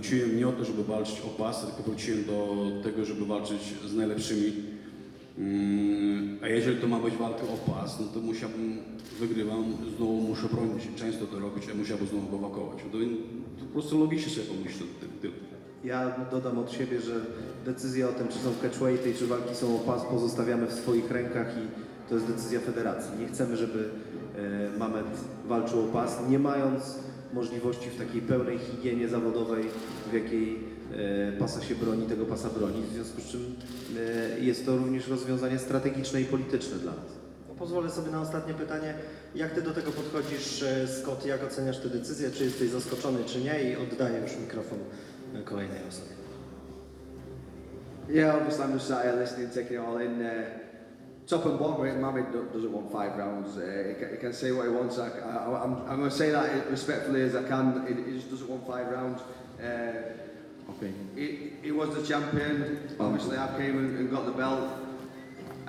wróciłem nie o to, żeby walczyć o pas, tylko wróciłem do tego, żeby walczyć z najlepszymi. Mm, A jeżeli to ma być walka o pas, no to musiałbym, wygrywam, znowu muszę bronić. Często to robić, a musiałbym znowu prowokować. To, to po prostu logicznie sobie pomyślę. ty- ty- Ja dodam od siebie, że decyzja o tym, czy są catchweighty, czy walki są o pas, pozostawiamy w swoich rękach i to jest decyzja federacji. Nie chcemy, żeby e, Mamet walczył o pas, nie mając możliwości w takiej pełnej higienie zawodowej, w jakiej e, pasa się broni, tego pasa broni. W związku z czym e, jest to również rozwiązanie strategiczne i polityczne dla nas. Pozwolę sobie na ostatnie pytanie. Jak ty do tego podchodzisz, e, Scott? Jak oceniasz tę decyzję? Czy jesteś zaskoczony, czy nie? I oddaję już mikrofon kolejnej osobie. Yeah, obviously I'm just sat here listening, taking it all in. Uh, top and bottom right? Mavid doesn't want five rounds. Uh, he, can, he can say what he wants. I, I, I'm, I'm going to say that respectfully as I can. He, he just doesn't want five rounds. Uh, okay. He, he was the champion. Um, Obviously, I came and, and got the belt.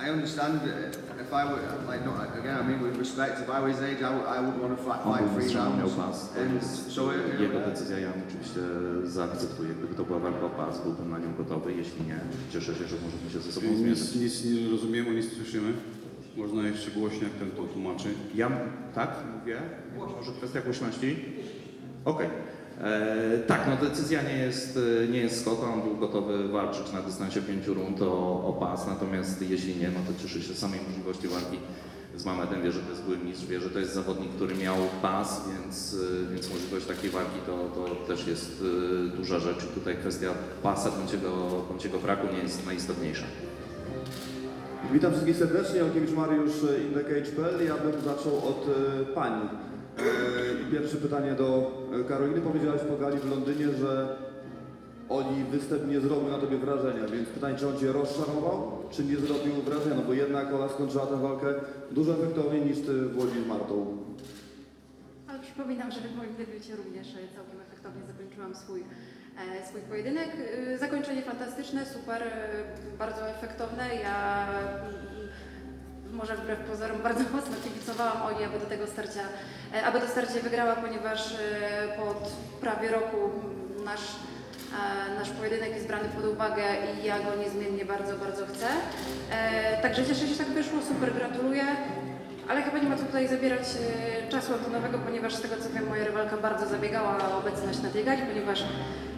I understand uh, if I were, like, not, again, I mean, with respect, if I was his age, I, would- I would want to fight, On fight był three mistrzem, miał rounds. pas, to And jest so, uh, jego decyzja, ja ją oczywiście zaakceptuję. Gdyby to była walka o pas, byłbym na nią gotowy, jeśli nie, cieszę się, że możemy się ze sobą zmierzyć. Nic, nic nie rozumiemy, nic nie słyszymy. Można jeszcze głośniej, jak ten to tłumaczy. Ja, tak, mówię, może kwestia głośności? Okej. E, Tak, no decyzja nie jest, e, nie jest Scotta, on był gotowy walczyć na dystansie pięciu rund o, o pas, natomiast jeśli nie, no to cieszy się samej możliwości walki z Mamedem, wie, że to jest były mistrz, wie, że to jest zawodnik, który miał pas, więc, e, więc możliwość takiej walki to, to też jest duża rzecz tutaj kwestia pasa bądź jego, bądź jego braku nie jest najistotniejsza. Witam wszystkich serdecznie, Olkiewicz Mariusz, InTheCage.pl. Ja bym zaczął od pani. E, I pierwsze pytanie do e, Karoliny. Powiedziałaś po gali w Londynie, że Oli występ nie zrobił na tobie wrażenia, więc pytanie, czy on cię rozczarował, czy nie zrobił wrażenia? No bo jednak Ola skończyła tę walkę dużo efektowniej niż ty w Łodzi z Martą. Ale przypominam, że w moim debiucie również e, całkiem efektownie zakończyłam swój, e, swój pojedynek. E, Zakończenie fantastyczne, super, bardzo efektowne. Ja może wbrew pozorom bardzo mocno kibicowałam Oli, aby do tego starcia, e, aby to starcie wygrała, ponieważ e, pod prawie roku nasz, e, nasz pojedynek jest brany pod uwagę i ja go niezmiennie bardzo, bardzo chcę. Także cieszę się, że tak wyszło, super, gratuluję. Ale chyba nie ma co tutaj zabierać czasu antonowego, ponieważ z tego co wiem, moja rywalka bardzo zabiegała o obecność na tej gali, ponieważ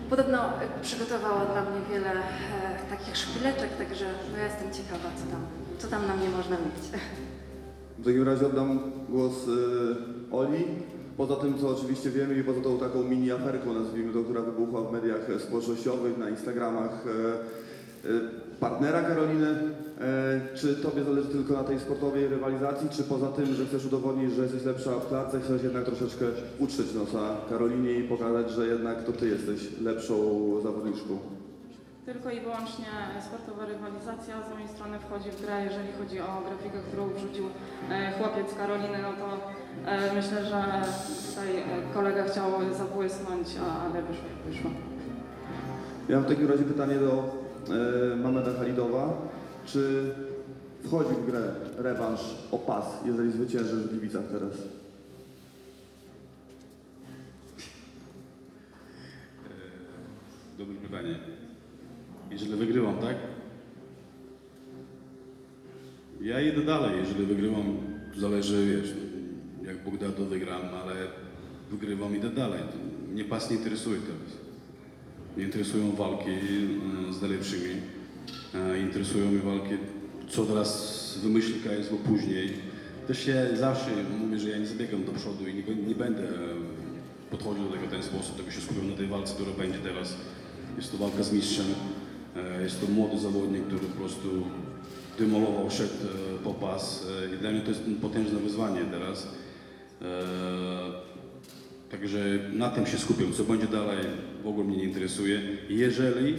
podobno przygotowała dla mnie wiele takich szpileczek, także no ja jestem ciekawa, co tam, co tam na mnie można mieć. W takim razie oddam głos e, Oli. Poza tym, co oczywiście wiemy i poza tą taką mini aferką, nazwijmy to, która wybuchła w mediach społecznościowych, na Instagramach e, e, partnera Karoliny, e, czy tobie zależy tylko na tej sportowej rywalizacji, czy poza tym, że chcesz udowodnić, że jesteś lepsza w klatce, chcesz jednak troszeczkę utrzeć nosa Karolinie i pokazać, że jednak to ty jesteś lepszą zawodniczką? Tylko i wyłącznie sportowa rywalizacja z mojej strony wchodzi w grę, jeżeli chodzi o grafikę, którą wrzucił e, chłopiec Karoliny, no to e, myślę, że tutaj e, kolega chciał zabłysnąć, a- ale wyszło, jak wyszło. Ja mam w takim razie pytanie do Mameda Halidowa. Czy wchodzi w grę rewanż o pas, jeżeli zwyciężysz w Gliwicach teraz? Dobre pytanie. Jeżeli wygrywam, tak? Ja idę dalej, jeżeli wygrywam, zależy, wiesz, jak Bóg da, to wygram, ale wygrywam, idę dalej. Mnie pas nie interesuje teraz. Interesują walki e, z najlepszymi. E, Interesują mnie walki, co teraz wymyśli KSW później. Też ja zawsze mówię, że ja nie zabiegam do przodu i nie, nie będę e, podchodził do tego w ten sposób, tylko się skupiam na tej walce, która będzie teraz. Jest to walka z mistrzem. E, Jest to młody zawodnik, który po prostu demolował, szedł e, po pas e, i dla mnie to jest potężne wyzwanie teraz. Także na tym się skupiam. Co będzie dalej, w ogóle mnie nie interesuje. Jeżeli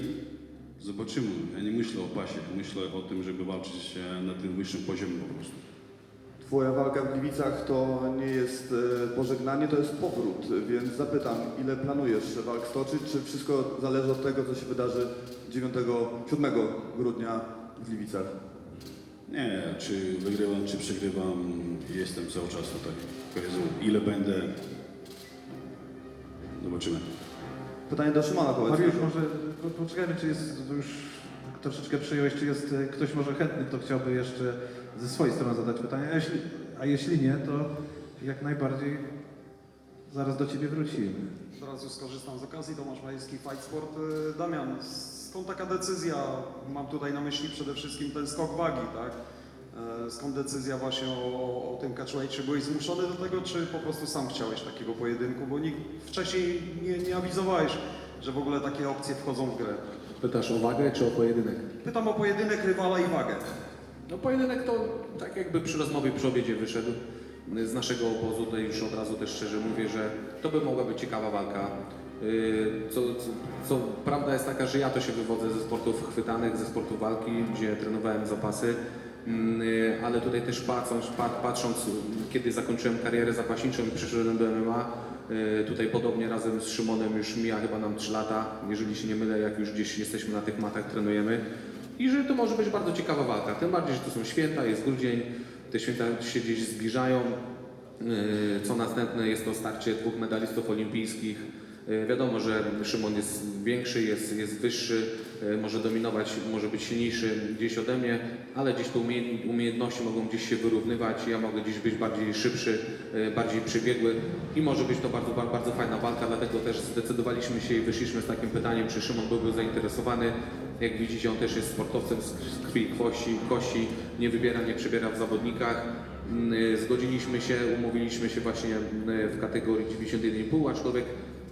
zobaczymy, ja nie myślę o pasie, myślę o tym, żeby walczyć na tym wyższym poziomie po prostu. Twoja walka w Gliwicach to nie jest e, pożegnanie, to jest powrót, więc zapytam, ile planujesz walk stoczyć, czy wszystko zależy od tego, co się wydarzy 9, 7 grudnia w Gliwicach? Nie, czy wygrywam, czy przegrywam, jestem cały czas tutaj. Ile będę, zobaczymy. Pytanie do Szymona powiedzmy. Mariusz, może po- poczekajmy, czy jest, to już troszeczkę przyjąłeś, czy jest e, ktoś może chętny, kto chciałby jeszcze ze swojej strony zadać pytanie, a jeśli, a jeśli nie, to jak najbardziej zaraz do Ciebie wrócimy. Teraz już skorzystam z okazji, Tomasz Majewski, Fight Sport. Y, Damian, skąd taka decyzja? Mam tutaj na myśli przede wszystkim ten skok wagi, tak? E, Skąd decyzja właśnie o, o tym catchweight? Czy byłeś zmuszony do tego, czy po prostu sam chciałeś takiego pojedynku? Bo nikt wcześniej nie, nie awizowałeś, że w ogóle takie opcje wchodzą w grę. Pytasz o wagę czy o pojedynek? Pytam o pojedynek rywala i wagę. No pojedynek to tak jakby przy rozmowie przy obiedzie wyszedł z naszego obozu, to już od razu też szczerze mówię, że to by mogła być ciekawa walka. Yy, Co, co, co prawda jest taka, że ja to się wywodzę ze sportów chwytanych, ze sportu walki, gdzie trenowałem zapasy, Yy, ale tutaj też patrząc, pa- patrząc, kiedy zakończyłem karierę zapaśniczą i przyszedłem do MMA, tutaj podobnie razem z Szymonem już mija chyba nam 3 lata, jeżeli się nie mylę, jak już gdzieś jesteśmy na tych matach, trenujemy. I że to może być bardzo ciekawa walka. Tym bardziej, że to są święta, jest grudzień, te święta się gdzieś zbliżają. Yy, Co następne jest to starcie dwóch medalistów olimpijskich. Yy, Wiadomo, że Szymon jest większy, jest, jest wyższy, yy, może dominować, może być silniejszy gdzieś ode mnie, ale gdzieś te umie- umiejętności mogą gdzieś się wyrównywać. Ja mogę gdzieś być bardziej szybszy, yy, bardziej przebiegły i może być to bardzo, bardzo, fajna walka, dlatego też zdecydowaliśmy się i wyszliśmy z takim pytaniem, czy Szymon byłby zainteresowany. Jak widzicie, on też jest sportowcem z krwi kości, kości, nie wybiera, nie przebiera w zawodnikach. Mm, Zgodziliśmy się, umówiliśmy się właśnie w kategorii 91,5, aczkolwiek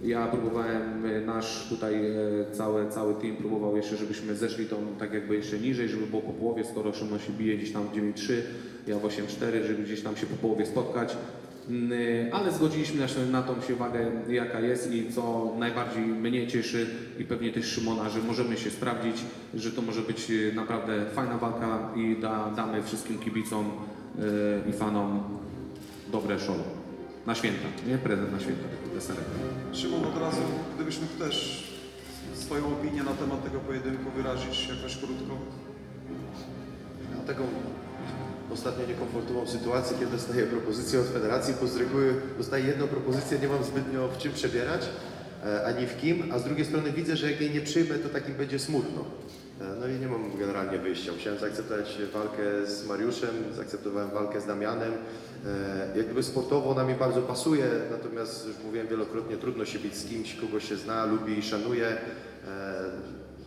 ja próbowałem, y, nasz tutaj e, cały, cały team próbował jeszcze, żebyśmy zeszli tą tak jakby jeszcze niżej, żeby było po połowie, skoro Szymon się bije gdzieś tam w 9,3, ja w 8,4, żeby gdzieś tam się po połowie spotkać. Mm, Ale zgodziliśmy się na tą się wagę, jaka jest i co najbardziej mnie cieszy i pewnie też Szymona, że możemy się sprawdzić, że to może być e, naprawdę fajna walka i da, damy wszystkim kibicom e, i fanom dobre show. Na święta, nie? Prezent na święta, deserek. Szymon, od razu, gdybyś mógł też swoją opinię na temat tego pojedynku wyrazić jakoś krótko. Mam taką ostatnio niekomfortową sytuację, kiedy dostaję propozycję od federacji, bo z reguły dostaję jedną propozycję, nie mam zbytnio w czym przebierać, e, ani w kim, a z drugiej strony widzę, że jak jej nie przyjmę, to takim będzie smutno. E, No i nie mam generalnie wyjścia. Musiałem zaakceptować walkę z Mariuszem, zaakceptowałem walkę z Damianem. E, Jak gdyby sportowo ona mi bardzo pasuje, natomiast już mówiłem wielokrotnie, trudno się bić z kimś, kogo się zna, lubi i szanuje. E,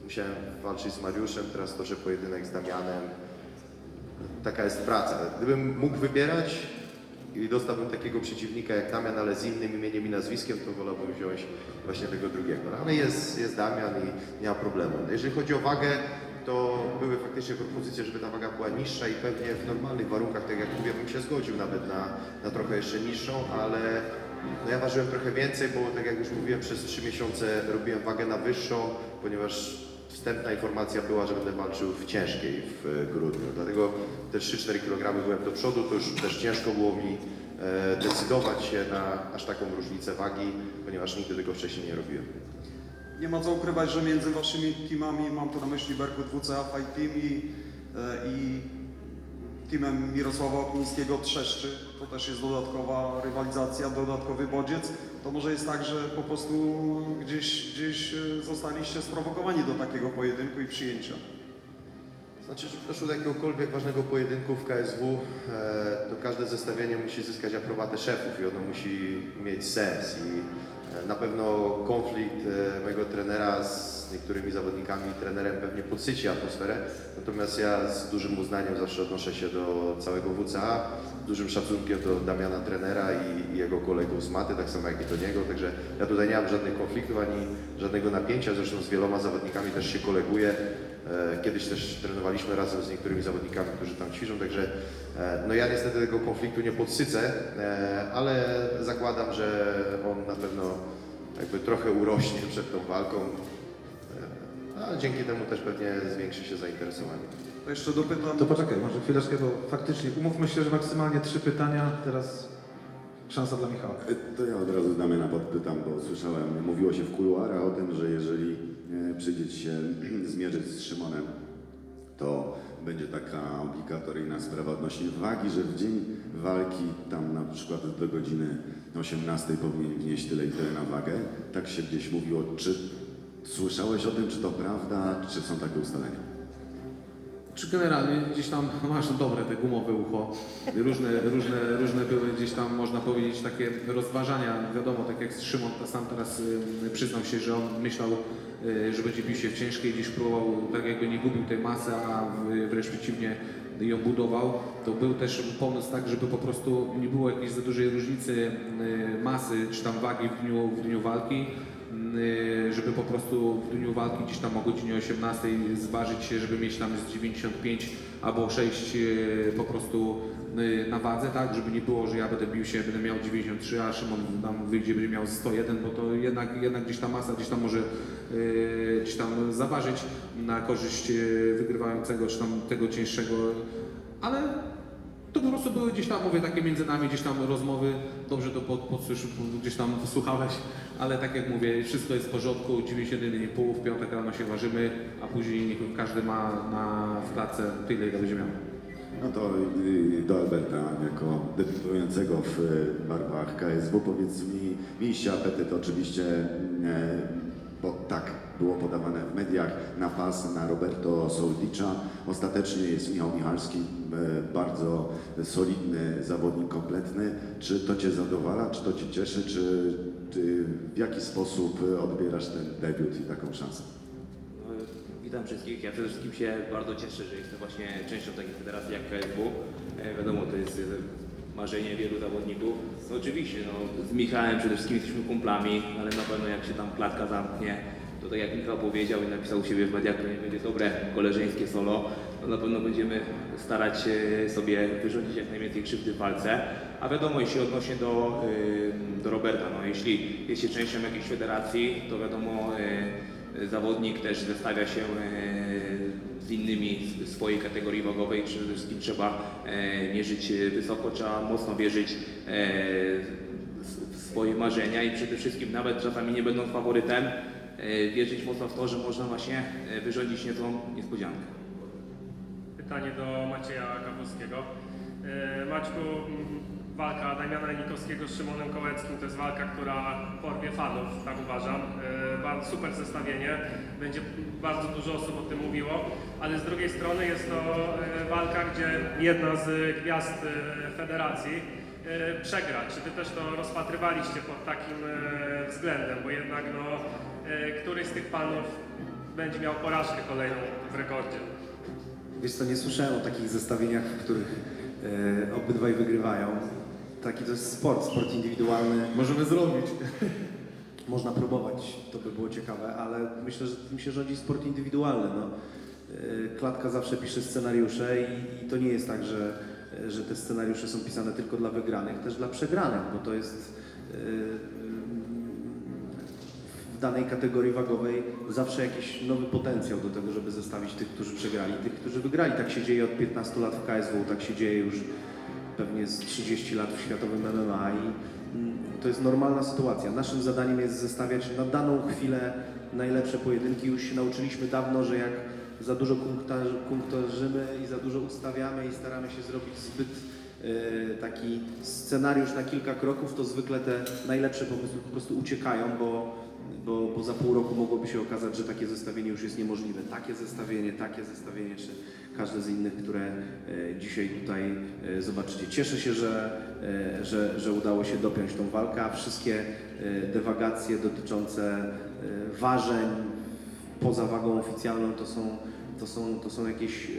Musiałem walczyć z Mariuszem, teraz toczę pojedynek z Damianem taka jest praca. Gdybym mógł wybierać i dostałbym takiego przeciwnika jak Damian, ale z innym imieniem i nazwiskiem, to wolałbym wziąć właśnie tego drugiego. No, ale jest, jest Damian i nie ma problemu. Jeżeli chodzi o wagę, to były faktycznie propozycje, żeby ta waga była niższa i pewnie w normalnych warunkach, tak jak mówię, bym się zgodził nawet na, na trochę jeszcze niższą, ale no ja ważyłem trochę więcej, bo tak jak już mówiłem, przez 3 miesiące robiłem wagę na wyższą, ponieważ wstępna informacja była, że będę walczył w ciężkiej w e, grudniu. Dlatego te 3-4 kg byłem do przodu, to już też ciężko było mi e, decydować się na aż taką różnicę wagi, ponieważ nigdy tego wcześniej nie robiłem. Nie ma co ukrywać, że między waszymi teamami, mam tu na myśli Berkut WCA Fight Team i, e, i teamem Mirosława Oknińskiego Trzeszczy, to też jest dodatkowa rywalizacja, dodatkowy bodziec. To może jest tak, że po prostu gdzieś, gdzieś e, zostaliście sprowokowani do takiego pojedynku i przyjęcia. Znaczy, że doszło do jakiegokolwiek ważnego pojedynku w KSW, e, to każde zestawienie musi zyskać aprobatę szefów i ono musi mieć sens. I e, na pewno konflikt mojego trenera z niektórymi zawodnikami, trenerem pewnie podsyci atmosferę, natomiast ja z dużym uznaniem zawsze odnoszę się do całego WCA, dużym szacunkiem do Damiana trenera i, i jego kolegów z maty, tak samo jak i do niego, także ja tutaj nie mam żadnych konfliktów ani żadnego napięcia, zresztą z wieloma zawodnikami też się koleguję. E, Kiedyś też trenowaliśmy razem z niektórymi zawodnikami, którzy tam ćwiczą, także e, no ja niestety tego konfliktu nie podsycę, e, ale zakładam, że on na pewno jakby trochę urośnie przed tą walką, a dzięki temu też pewnie zwiększy się zainteresowanie. To jeszcze dopytam. To poczekaj, może chwileczkę, bo faktycznie umówmy się, że maksymalnie trzy pytania, teraz szansa dla Michała. To ja od razu Damiana podpytam, bo słyszałem, mówiło się w kuluarach o tym, że jeżeli e, przyjdzie się zmierzyć z Szymonem, to będzie taka obligatoryjna sprawa odnośnie wagi, że w dzień walki, tam na przykład do godziny 18 powinien wnieść tyle i tyle na wagę. Tak się gdzieś mówiło. Czy słyszałeś o tym, czy to prawda, czy są takie ustalenia? Czy generalnie gdzieś tam masz dobre te gumowe ucho, różne, różne, różne były gdzieś tam, można powiedzieć, takie rozważania, wiadomo, tak jak Szymon sam teraz y, przyznał się, że on myślał, y, że będzie bił się w ciężkiej, gdzieś próbował, tak jakby nie gubił tej masy, a wręcz przeciwnie ją budował, to był też pomysł tak, żeby po prostu nie było jakiejś za dużej różnicy y, masy czy tam wagi w dniu, w dniu walki, żeby po prostu w dniu walki gdzieś tam o godzinie 18 zważyć się, żeby mieć tam z 95 albo 6 y, po prostu y, na wadze, tak, żeby nie było, że ja będę bił się, będę miał 93, a Szymon nam wyjdzie, będzie miał 101, bo to jednak, jednak gdzieś ta masa gdzieś tam może y, gdzieś tam zaważyć na korzyść y, wygrywającego, czy tam tego cięższego, ale to po prostu były gdzieś tam, mówię, takie między nami gdzieś tam rozmowy, dobrze to pod, gdzieś tam posłuchałeś, ale tak jak mówię, wszystko jest w porządku, 91,5, w piątek rano się ważymy, a później niech każdy ma na w klatce tyle, ile będzie miał. No to do Alberta, jako debiutującego w y, barwach KSW, powiedz mi, mieliście apetyt oczywiście, e, bo tak było podawane w mediach, na pas na Roberto Soldicza. Ostatecznie jest Michał Michalski, e, bardzo solidny zawodnik, kompletny. Czy to Cię zadowala, czy to Cię cieszy, czy w jaki sposób e, odbierasz ten debiut i taką szansę? No, Witam wszystkich. Ja przede wszystkim się bardzo cieszę, że jestem właśnie częścią takiej federacji jak KSW. E, wiadomo, to jest marzenie wielu zawodników. No, oczywiście, no, z Michałem przede wszystkim jesteśmy kumplami, ale na pewno jak się tam klatka zamknie, to tak jak Michał powiedział i napisał u siebie w mediach, to nie będzie dobre koleżeńskie solo, to na pewno będziemy starać się sobie wyrządzić jak najwięcej krzywdy w walce. A wiadomo, jeśli odnośnie do, y, do Roberta, no, jeśli jest się częścią jakiejś federacji, to wiadomo, y, zawodnik też zestawia się e, z innymi swojej kategorii wagowej. Przede wszystkim trzeba e, mierzyć wysoko, trzeba mocno wierzyć w swoje marzenia i przede wszystkim nawet czasami nie będąc faworytem, wierzyć mocno w to, że można właśnie e, wyrządzić niezłą niespodziankę. Pytanie do Macieja Kawowskiego. E, Maćku, m, walka Damiana Nikowskiego z Szymonem Kołeckim to jest walka, która porwie fanów, tak uważam. E, super zestawienie, będzie bardzo dużo osób o tym mówiło, ale z drugiej strony jest to e, walka, gdzie jedna z gwiazd e, federacji e, przegra. Czy Ty też to rozpatrywaliście pod takim e, względem, bo jednak no, e, któryś z tych panów będzie miał porażkę kolejną w rekordzie. Wiesz co, nie słyszałem o takich zestawieniach, w których e, obydwaj wygrywają. Taki to jest sport, sport indywidualny. Możemy zrobić. Można próbować, to by było ciekawe, ale myślę, że tym się rządzi sport indywidualny. No. E, Klatka zawsze pisze scenariusze i, i to nie jest tak, że, e, że te scenariusze są pisane tylko dla wygranych, też dla przegranych, bo to jest e, w danej kategorii wagowej zawsze jakiś nowy potencjał do tego, żeby zestawić tych, którzy przegrali, tych, którzy wygrali. Tak się dzieje od 15 lat w KSW, tak się dzieje już pewnie z 30 lat w światowym MMA i mm, to jest normalna sytuacja. Naszym zadaniem jest zestawiać na daną chwilę najlepsze pojedynki. Już się nauczyliśmy dawno, że jak za dużo punktażymy i za dużo ustawiamy i staramy się zrobić zbyt e, taki scenariusz na kilka kroków, to zwykle te najlepsze pomysły po prostu uciekają, bo, bo, bo za pół roku mogłoby się okazać, że takie zestawienie już jest niemożliwe. Takie zestawienie, takie zestawienie, czy każde z innych, które e, dzisiaj tutaj e, zobaczycie. Cieszę się, że, e, że, że udało się dopiąć tą walkę, a wszystkie dewagacje dotyczące ważeń poza wagą oficjalną to są, to są, to są jakieś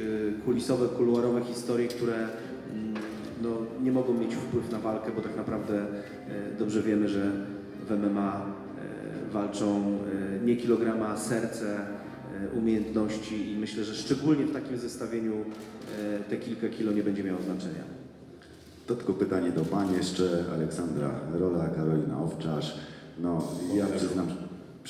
kulisowe, kuluarowe historie, które mm, no, nie mogą mieć wpływ na walkę, bo tak naprawdę dobrze wiemy, że w MMA walczą e, nie kilograma, serce, e, umiejętności i myślę, że szczególnie w takim zestawieniu e, te kilka kilo nie będzie miało znaczenia. To tylko pytanie do Pani jeszcze, Aleksandra Rola, Karolina Owczarz. No, ja przyznam,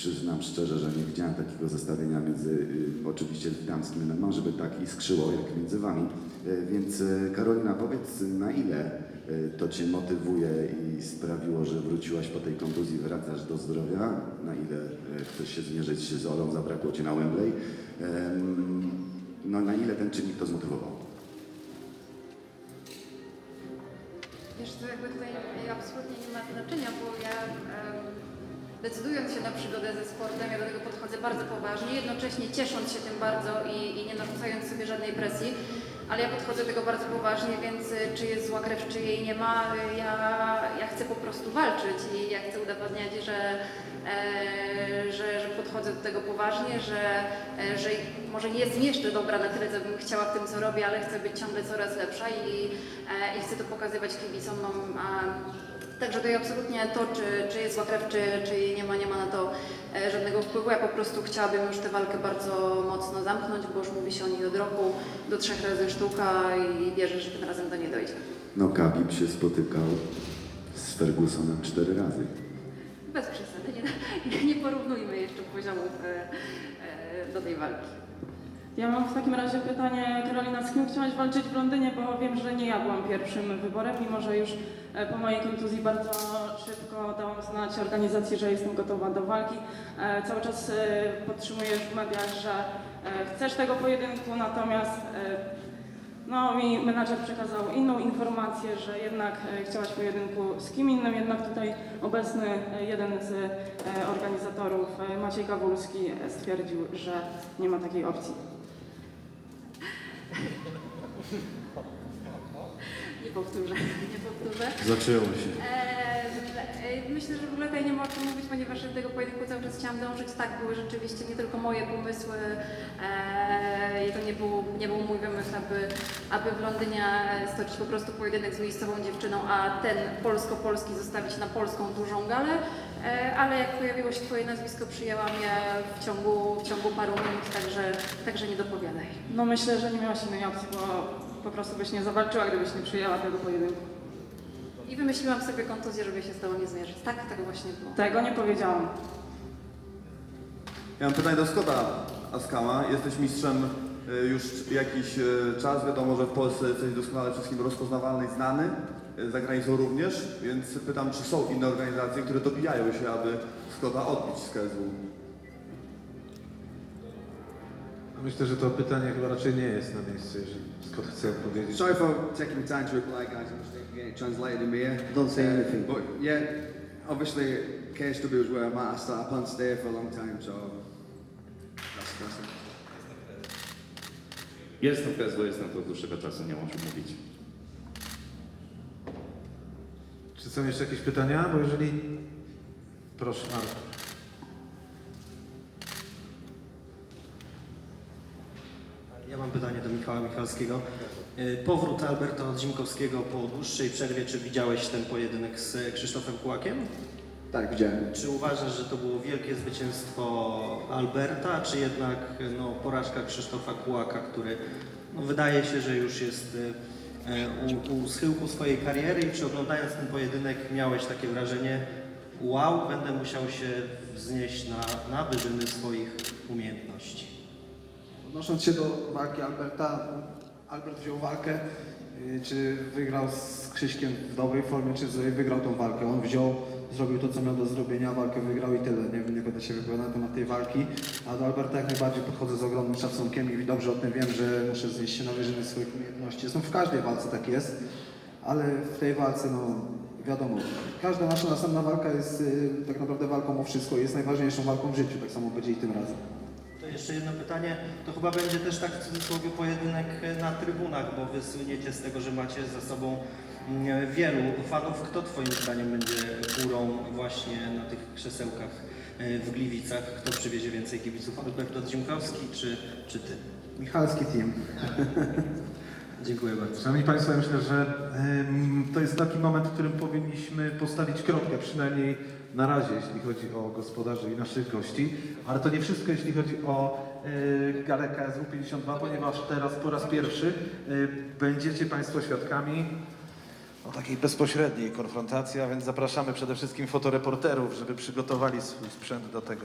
przyznam szczerze, że nie widziałem takiego zestawienia między, y, oczywiście damskim MMA, żeby tak iskrzyło jak między Wami. Y, Więc y, Karolina, powiedz na ile y, to Cię motywuje i sprawiło, że wróciłaś po tej kontuzji, wracasz do zdrowia? Na ile y, chcesz się zmierzyć z Olą, zabrakło Cię na Wembley? Em, No na ile ten czynnik to zmotywował? Wiesz co, jakby tutaj absolutnie nie ma znaczenia, bo ja decydując się na przygodę ze sportem, ja do tego podchodzę bardzo poważnie, jednocześnie ciesząc się tym bardzo i, i nie narzucając sobie żadnej presji, ale ja podchodzę do tego bardzo poważnie, więc y, czy jest zła krew, czy jej nie ma, y, ja, ja chcę po prostu walczyć i ja chcę udowadniać, że, e, że, że podchodzę do tego poważnie, że, e, że może nie jestem jeszcze dobra na tyle, co bym chciała w tym, co robię, ale chcę być ciągle coraz lepsza i, e, i chcę to pokazywać kibicom. No, a, Także tutaj absolutnie to, czy, czy jest zła krew, czy, czy jej nie ma, nie ma na to e, żadnego wpływu. Ja po prostu chciałabym już tę walkę bardzo mocno zamknąć, bo już mówi się o niej od roku, do trzech razy sztuka i wierzę, że tym razem do niej dojdzie. No Khabib się spotykał z Fergusonem cztery razy. Bez przesady, nie, nie porównujmy jeszcze poziomów e, e, do tej walki. Ja mam w takim razie pytanie, Karolina, z kim chciałaś walczyć w Londynie, bo wiem, że nie ja byłam pierwszym wyborem, mimo że już e, po mojej kontuzji bardzo szybko dałam znać organizacji, że jestem gotowa do walki. E, Cały czas e, podtrzymujesz w mediach, że chcesz tego pojedynku, natomiast no, mi menadżer przekazał inną informację, że jednak chciałaś pojedynku z kim innym, jednak tutaj obecny jeden z organizatorów, Maciej Kawulski, stwierdził, że nie ma takiej opcji. Nie powtórzę, nie powtórzę. Zaczęło się. E, Myślę, że w ogóle tutaj nie ma o czym mówić, ponieważ do tego pojedynku cały czas chciałam dążyć. Tak, były rzeczywiście nie tylko moje pomysły eee, i to nie był, nie był mój wymysł, aby, aby w Londynie stoczyć po prostu pojedynek z miejscową dziewczyną, a ten polsko-polski zostawić na polską dużą galę. Eee, ale jak pojawiło się Twoje nazwisko, przyjęłam je w ciągu, w ciągu paru minut, także, także nie dopowiadaj. No myślę, że nie miałaś innej opcji, bo po prostu byś nie zawalczyła, gdybyś nie przyjęła tego pojedynku. I wymyśliłam sobie kontuzję, żeby się z Tobą nie zmierzyć. Tak, tak właśnie było. Tego nie powiedziałam. Ja mam pytanie do Scotta Askama. Jesteś mistrzem y, już jakiś y, czas. Wiadomo, że w Polsce jesteś doskonale wszystkim rozpoznawalny i znany. Za granicą również, więc pytam, czy są inne organizacje, które dobijają się, aby Scotta odbić z KSW? Myślę, że to pytanie chyba raczej nie jest na miejscu, jeżeli Scott chce odpowiedzieć. Sorry for taking the time to reply, guys. I'm just getting it translated in my ear. Don't say Uh, anything. But yeah, obviously KSW is where I'm at. I started plan to stay for a long time, so that's, that's it. Jestem w PSW, jestem tu od dłuższego czasu, nie mam czym mówić. Czy są jeszcze jakieś pytania? Bo jeżeli... Proszę, Marek. Ja mam pytanie do Michała Michalskiego. Y, Powrót Alberta Odzimkowskiego po dłuższej przerwie, czy widziałeś ten pojedynek z Krzysztofem Kłakiem? Tak, widziałem. Czy uważasz, że to było wielkie zwycięstwo Alberta, czy jednak no, porażka Krzysztofa Kłaka, który no, wydaje się, że już jest y, u, u schyłku swojej kariery i czy oglądając ten pojedynek miałeś takie wrażenie, wow, będę musiał się wznieść na, na wyżyny swoich umiejętności? Odnosząc się do walki Alberta, Albert wziął walkę, y, czy wygrał z Krzyśkiem w dobrej formie, czy wygrał tą walkę. On wziął, zrobił to, co miał do zrobienia, walkę wygrał i tyle. Nie będę się wypowiadał na temat tej walki, a do Alberta jak najbardziej podchodzę z ogromnym szacunkiem i dobrze o tym wiem, że muszę znieść się na wyżyny swoich umiejętności. Zresztą w każdej walce tak jest, ale w tej walce, no wiadomo, każda nasza następna walka jest y, tak naprawdę walką o wszystko, jest najważniejszą walką w życiu, tak samo będzie i tym razem. To jeszcze jedno pytanie. To chyba będzie też tak w cudzysłowie pojedynek na trybunach, bo wy słyniecie z tego, że macie za sobą wielu fanów. Kto twoim zdaniem będzie górą właśnie na tych krzesełkach e, w Gliwicach? Kto przywiezie więcej kibiców? Albert Odziemkowski czy, czy ty? Michalski team. Dziękuję bardzo. Szanowni Państwo, ja myślę, że to jest taki moment, w którym powinniśmy postawić kropkę, przynajmniej na razie, jeśli chodzi o gospodarzy i naszych gości. Ale to nie wszystko, jeśli chodzi o e, galę KSW 52, ponieważ teraz po raz pierwszy e, będziecie Państwo świadkami o takiej bezpośredniej konfrontacji, a więc zapraszamy przede wszystkim fotoreporterów, żeby przygotowali swój sprzęt do tego.